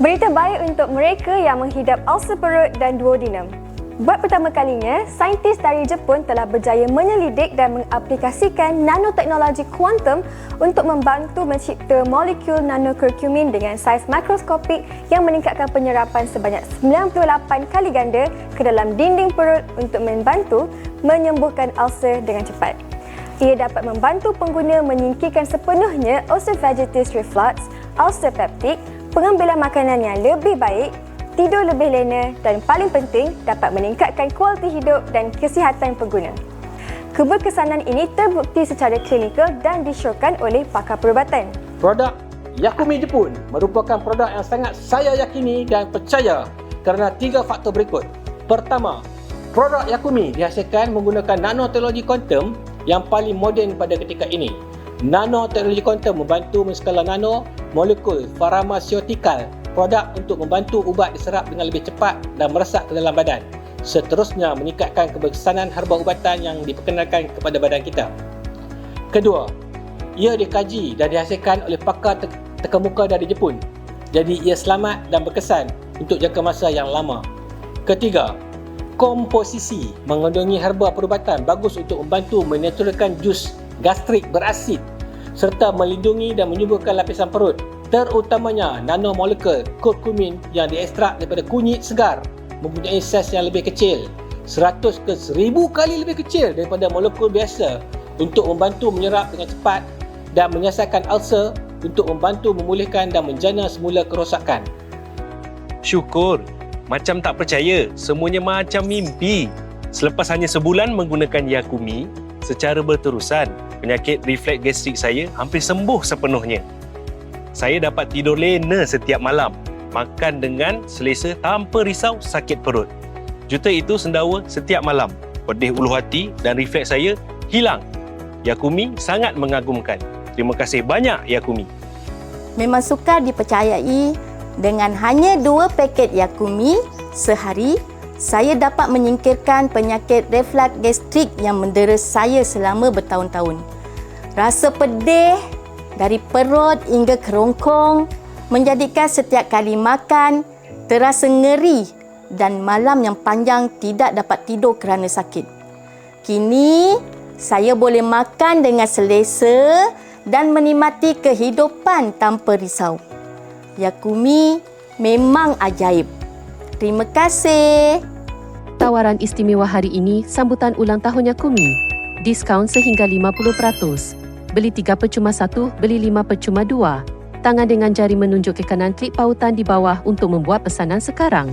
Berita baik untuk mereka yang menghidap ulcer perut dan duodenum. Buat pertama kalinya, saintis dari Jepun telah berjaya menyelidik dan mengaplikasikan nanoteknologi kuantum untuk membantu mencipta molekul nanokurkumin dengan saiz makroskopik yang meningkatkan penyerapan sebanyak 98 kali ganda ke dalam dinding perut untuk membantu menyembuhkan ulcer dengan cepat. Ia dapat membantu pengguna menyingkirkan sepenuhnya ulcer-vaginitis reflux, ulcer peptic, pengambilan makanan yang lebih baik, tidur lebih lena dan paling penting dapat meningkatkan kualiti hidup dan kesihatan pengguna. Keberkesanan ini terbukti secara klinikal dan disyorkan oleh pakar perubatan. Produk Yakumi Jepun merupakan produk yang sangat saya yakini dan percaya kerana tiga faktor berikut. Pertama, produk Yakumi dihasilkan menggunakan nanoteknologi kuantum yang paling moden pada ketika ini. Nanoteknologi kuantum membantu menskala nano molekul farmasiotikal produk untuk membantu ubat diserap dengan lebih cepat dan meresap ke dalam badan. Seterusnya meningkatkan keberkesanan herba ubatan yang diperkenalkan kepada badan kita. Kedua, ia dikaji dan dihasilkan oleh pakar te- tekamuka dari Jepun. Jadi ia selamat dan berkesan untuk jangka masa yang lama. Ketiga, komposisi mengandungi herba perubatan bagus untuk membantu menetralkan jus gastrik berasid serta melindungi dan menyuburkan lapisan perut terutamanya nanomolekul kurkumin yang diekstrak daripada kunyit segar mempunyai saiz yang lebih kecil 100 ke 1000 kali lebih kecil daripada molekul biasa untuk membantu menyerap dengan cepat dan menyelesaikan ulcer untuk membantu memulihkan dan menjana semula kerosakan. Syukur. Macam tak percaya, semuanya macam mimpi. Selepas hanya sebulan menggunakan Yakumi, secara berterusan, penyakit refleks gastrik saya hampir sembuh sepenuhnya. Saya dapat tidur lena setiap malam, makan dengan selesa tanpa risau sakit perut. Juta itu sendawa setiap malam. Pedih ulu hati dan refleks saya hilang. Yakumi sangat mengagumkan. Terima kasih banyak Yakumi. Memang sukar dipercayai dengan hanya dua paket Yakumi sehari, saya dapat menyingkirkan penyakit reflux gastrik yang mendera saya selama bertahun-tahun. Rasa pedih dari perut hingga kerongkong menjadikan setiap kali makan terasa ngeri dan malam yang panjang tidak dapat tidur kerana sakit. Kini, saya boleh makan dengan selesa dan menikmati kehidupan tanpa risau. Yakumi memang ajaib. Terima kasih. Tawaran istimewa hari ini sambutan ulang tahun Yakumi. Diskaun sehingga 50%. Beli 3 percuma 1, beli 5 percuma 2. Tangan dengan jari menunjuk ke kanan klik pautan di bawah untuk membuat pesanan sekarang.